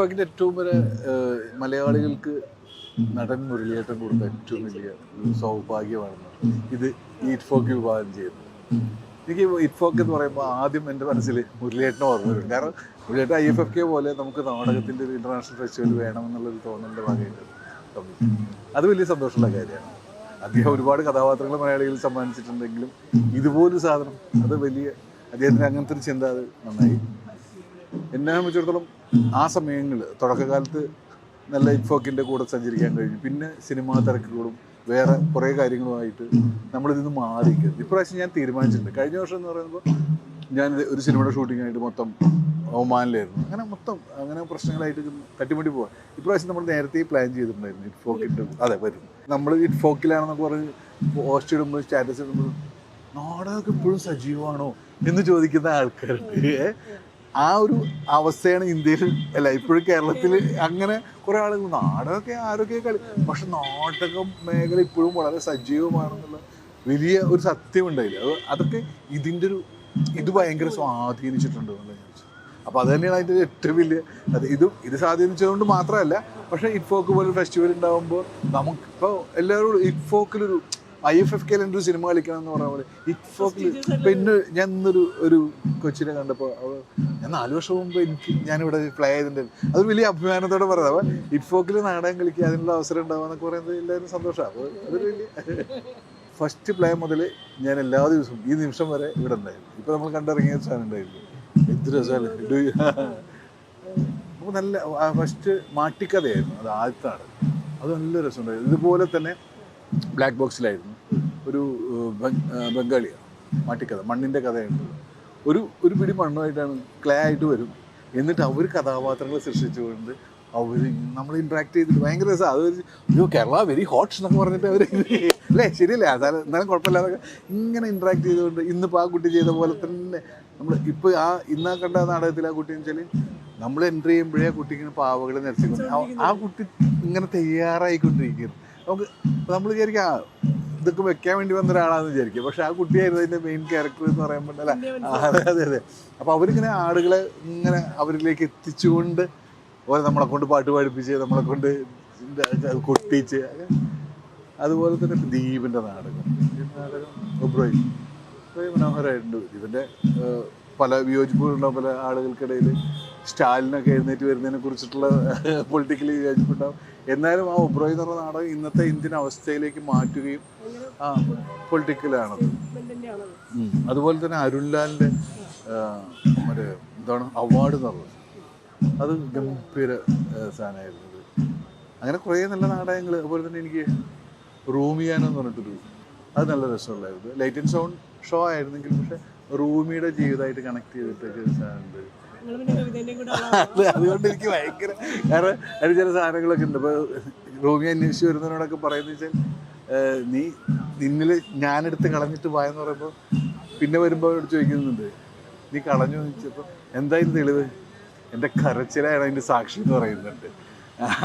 ഇറ്റ്ഫാക്കിന്റെ ഏറ്റവും വരെ മലയാളികൾക്ക് നടൻ മുരളിയേട്ടൻ കൊടുത്ത ഏറ്റവും വലിയ സൗഭാഗ്യമാണെന്ന് ഇത് ഇറ്റ്ഫോക്ക് വിഭാഗം ചെയ്യുന്നത്. എനിക്ക് ഇറ്റ്ഫോക്ക് എന്ന് പറയുമ്പോൾ ആദ്യം എന്റെ മനസ്സിൽ മുരളിയേട്ടനെ ഓർമ്മ വരും കാരണം മുരളിയേട്ടൻ ഐ എഫ് എഫ് കെ പോലെ നമുക്ക് നാടകത്തിന്റെ ഒരു ഇന്റർനാഷണൽ ഫെസ്റ്റിവൽ വേണമെന്നുള്ളൊരു തോന്നലിന്റെ ഭാഗമായിട്ട് അത് വലിയ സന്തോഷമുള്ള കാര്യമാണ്. അദ്ദേഹം ഒരുപാട് കഥാപാത്രങ്ങൾ മലയാളികൾ സമ്മാനിച്ചിട്ടുണ്ടെങ്കിലും ഇതുപോലൊരു സാധനം അത് വലിയ അദ്ദേഹത്തിന് അങ്ങനത്തെ ഒരു ചിന്ത അത് നന്നായി എന്നെ സംബന്ധിച്ചിടത്തോളം ആ സമയങ്ങളിൽ തുടക്കകാലത്ത് നല്ല ഇൻഫോക്കിന്റെ കൂടെ സഞ്ചരിക്കാൻ കഴിഞ്ഞു. പിന്നെ സിനിമാ തിരക്കുകളും വേറെ കുറേ കാര്യങ്ങളുമായിട്ട് നമ്മളിതിന്ന് മാറിയിരിക്കുന്നത് ഇപ്രാവശ്യം ഞാൻ തീരുമാനിച്ചിട്ടുണ്ട്. കഴിഞ്ഞ വർഷം എന്ന് പറയുമ്പോൾ ഞാൻ ഒരു സിനിമയുടെ ഷൂട്ടിങ്ങായിട്ട് മൊത്തം ഒമാനിലായിരുന്നു. അങ്ങനെ മൊത്തം അങ്ങനെ പ്രശ്നങ്ങളായിട്ട് തട്ടിമുട്ടി പോകാം ഇപ്രാവശ്യം നമ്മൾ നേരത്തെ പ്ലാൻ ചെയ്തിട്ടുണ്ടായിരുന്നു ഇറ്റ്ഫോക്കിന്റെ അതെ വരും. നമ്മൾ ഇറ്റ്ഫോക്കിലാണെന്നൊക്കെ പറഞ്ഞ് പോസ്റ്റ് ഇടുമ്പോൾ സ്റ്റാറ്റസ് ഇടുമ്പോൾ നാടകമൊക്കെ ഇപ്പോഴും സജീവമാണോ? എന്ന് ചോദിക്കുന്ന ആൾക്കാരുണ്ട്? ആ ഒരു അവസ്ഥയാണ് ഇന്ത്യയിൽ അല്ല ഇപ്പോഴും കേരളത്തിൽ അങ്ങനെ കുറെ ആളുകൾ നാടകമൊക്കെ ആരൊക്കെ കളി പക്ഷെ നാടക മേഖല ഇപ്പോഴും വളരെ സജീവമാണെന്നുള്ള വലിയ ഒരു സത്യം ഉണ്ടായില്ല അത് അതൊക്കെ ഇതിന്റെ ഒരു ഇത് ഭയങ്കര സ്വാധീനിച്ചിട്ടുണ്ട്. അപ്പോൾ അത് തന്നെയാണ് അതിന്റെ ഏറ്റവും വലിയ അത് ഇത് ഇത് സ്വാധീനിച്ചതുകൊണ്ട് മാത്രമല്ല പക്ഷേ ഇറ്റ്ഫോക്ക് പോലെ ഫെസ്റ്റിവൽ ഉണ്ടാകുമ്പോൾ നമുക്കിപ്പോൾ എല്ലാവരും ഇറ്റ്ഫോക്കിലൊരു ഐ എഫ് എഫ് കെയിൽ ഒരു സിനിമ കളിക്കണം എന്ന് പറഞ്ഞ പോലെ. ഇറ്റ്ഫോക്കിൽ പിന്നെ ഞാൻ ഇന്നൊരു ഒരു കൊച്ചിനെ കണ്ടപ്പോൾ അവൾ ഞാൻ നാല് വർഷം മുമ്പ് എനിക്ക് ഞാനിവിടെ പ്ലേ ചെയ്തിട്ടുണ്ട്. അത് വലിയ അഭിമാനത്തോടെ പറയുന്നത്. അപ്പോൾ ഇറ്റ്ഫോക്കിൽ നാടകം കളിക്കുക അതിനുള്ള അവസരം ഉണ്ടാവുക എന്നൊക്കെ പറയുന്നത് എല്ലാവരും സന്തോഷമാണ് അപ്പോൾ അതൊരു വലിയ ഫസ്റ്റ് പ്ലേ മുതൽ ഞാൻ എല്ലാ ദിവസവും ഈ നിമിഷം വരെ ഇവിടെ ഉണ്ടായിരുന്നു. ഇപ്പോൾ നമ്മൾ കണ്ടിറങ്ങിയ സാധനം ഉണ്ടായിരുന്നു. എന്ത് രസമല്ലേ അപ്പോൾ നല്ല ഫസ്റ്റ് മാട്ടിക്കഥയായിരുന്നു. അത് ആദ്യത്താണ്. അത് നല്ല രസമുണ്ടായിരുന്നു. ഇതുപോലെ തന്നെ ബ്ലാക്ക് ബോക്സിലായിരുന്നു ഒരു ബംഗാളിയാണ് മാട്ടിക്കഥ മണ്ണിന്റെ കഥയുണ്ട്. ഒരു ഒരു പിടി മണ്ണുമായിട്ടാണ് ക്ലേ ആയിട്ട് വരും. എന്നിട്ട് അവർ കഥാപാത്രങ്ങൾ സൃഷ്ടിച്ചുകൊണ്ട് അവർ നമ്മൾ ഇൻട്രാക്ട് ചെയ്തിട്ട് ഭയങ്കര രസമാണ് അത് അയ്യോ കേരള വെരി ഹോട്ട് എന്നൊക്കെ പറഞ്ഞിട്ട് അവർ അല്ലേ? ശരിയല്ലേ? അതായത് എന്നാലും കുഴപ്പമില്ലാതെ ഇങ്ങനെ ഇൻട്രാക്ട് ചെയ്തുകൊണ്ട് ഇന്നിപ്പോൾ ആ കുട്ടി ചെയ്ത പോലെ തന്നെ നമ്മൾ ഇപ്പോൾ ആ ഇന്നാ കണ്ട നാടകത്തിൽ ആ കുട്ടി വെച്ചാൽ നമ്മൾ എൻട്രി ചെയ്യുമ്പോഴേ ആ കുട്ടി ഇങ്ങനെ നിരത്തിക്കൊണ്ട് ആ കുട്ടി ഇങ്ങനെ തയ്യാറായിക്കൊണ്ടിരിക്കുന്നു. നമുക്ക് നമ്മൾ വിചാരിക്കാം ആ, ഇതൊക്കെ വെക്കാൻ വേണ്ടി വന്ന ഒരാളാണെന്ന് വിചാരിക്കും. പക്ഷെ ആ കുട്ടിയായിരുന്നു അതിന്റെ മെയിൻ ക്യാരക്ടർ എന്ന് പറയുമ്പോൾ അല്ല? അതെ അതെ അതെ. അപ്പൊ അവരിങ്ങനെ ആളുകളെ ഇങ്ങനെ അവരിലേക്ക് എത്തിച്ചുകൊണ്ട് ഓരോ നമ്മളെ കൊണ്ട് പാട്ട് പാടിപ്പിച്ച് നമ്മളെ കൊണ്ട് കൊട്ടിച്ച് അതുപോലെ തന്നെ ദീപിന്റെ നാടകം. നാടകം ഒബ്രോയി ഒബ്രോയി മനോഹരമായിട്ടുണ്ട് ഇതിന്റെ പല വിയോജിപ്പുകളുള്ള പല ആളുകൾക്കിടയിൽ സ്റ്റാലിനൊക്കെ എഴുന്നേറ്റ് വരുന്നതിനെ കുറിച്ചിട്ടുള്ള പൊളിറ്റിക്കലി വിചാരിച്ചിട്ടുണ്ടാവും. എന്നാലും ആ ഒബ്രോയ് എന്ന് പറഞ്ഞ നാടകം ഇന്നത്തെ ഇന്ത്യൻ അവസ്ഥയിലേക്ക് മാറ്റുകയും ആ പൊളിറ്റിക്കലാണത്. അതുപോലെ തന്നെ അരുൺലാലിന്റെ മറ്റേ എന്താണ് അവാർഡ് എന്നുള്ളത് അത് ഗംഭീര സാധനമായിരുന്നു അങ്ങനെ കുറേ നല്ല നാടകങ്ങൾ അതുപോലെ തന്നെ എനിക്ക് റൂമിയാനോ എന്ന് പറഞ്ഞിട്ടൊരു അത് നല്ല രസമുള്ളായിരുന്നു ലൈറ്റ് ആൻഡ് സൗണ്ട് ഷോ ആയിരുന്നെങ്കിൽ പക്ഷേ റൂമിയുടെ ജീവിതമായിട്ട് കണക്ട് ചെയ്തിട്ടൊക്കെ സാധനമുണ്ട്. അത് അതുകൊണ്ട് എനിക്ക് ഭയങ്കര കാരണം അതിന് ചില സാധനങ്ങളൊക്കെ ഉണ്ട്. ഇപ്പോൾ റൂമി അന്വേഷിച്ച് വരുന്നതിനോടൊക്കെ പറയുന്നത് വെച്ചാൽ നീ നിന്നിൽ ഞാനെടുത്ത് കളഞ്ഞിട്ട് പോയെന്ന് പറയുമ്പോൾ പിന്നെ വരുമ്പോൾ ചോദിക്കുന്നുണ്ട്. നീ കളഞ്ഞു എന്ന് ചോദിച്ചപ്പോൾ എന്തായാലും തെളിവ്? എന്റെ കരച്ചിലാണ് അതിന്റെ സാക്ഷി എന്ന് പറയുന്നുണ്ട്.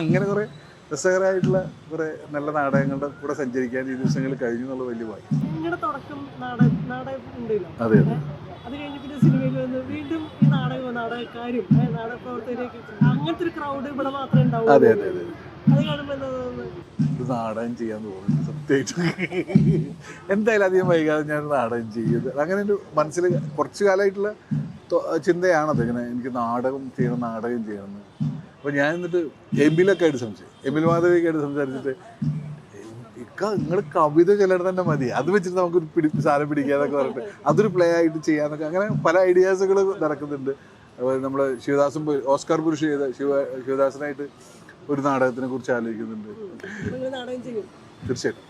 അങ്ങനെ കുറേ രസകരമായിട്ടുള്ള കുറേ നല്ല നാടകങ്ങളുടെ കൂടെ സഞ്ചരിക്കാൻ ഈ ദിവസങ്ങൾ കഴിഞ്ഞു എന്നുള്ള വലിയ ഭാഗ്യം. അതെ അതെ. പ്രവർത്തകരൊക്കെ അങ്ങനത്തെ ഒരു ക്രൗഡ് ഇവിടെ മാത്രമേ ഉണ്ടാവൂ അതെ അതെ അതെ. അത് കാണുമ്പോൾ എന്താ തോന്നുന്നത്? നാടകം ചെയ്യാൻ തോന്നുന്നു സത്യമായിട്ടും. എന്തായാലും അധികം വൈകാതെ ഞാൻ നാടകം ചെയ്യുന്നത്. അങ്ങനെ ഒരു മനസ്സിൽ കുറച്ചു കാലമായിട്ടുള്ള ചിന്തയാണത്. ഇങ്ങനെ എനിക്ക് നാടകം ചെയ്യണം നാടകം ചെയ്യണം അപ്പൊ അപ്പോൾ ഞാൻ എന്നിട്ട് എമിലൊക്കെ ആയിട്ട് സംശയം എമിൽ മാധവിയൊക്കെ ആയിട്ട് സംസാരിച്ചിട്ട് ഇക്ക നിങ്ങൾ കവിത ചെല്ലണം തന്നെ മതി. അത് വെച്ചിട്ട് നമുക്ക് പിടി സാധനം പിടിക്കാന്നൊക്കെ പറഞ്ഞിട്ട് അതൊരു പ്ലേ ആയിട്ട് ചെയ്യാന്നൊക്കെ. അങ്ങനെ പല ഐഡിയാസുകൾ നടക്കുന്നുണ്ട്. അതുപോലെ നമ്മൾ ശിവദാസൻ പോയി ഓസ്കാർ പുരുഷ് ചെയ്ത ശിവ ശിവദാസനായിട്ട് ഒരു നാടകത്തിനെ കുറിച്ച് ആലോചിക്കുന്നുണ്ട്. തീർച്ചയായിട്ടും.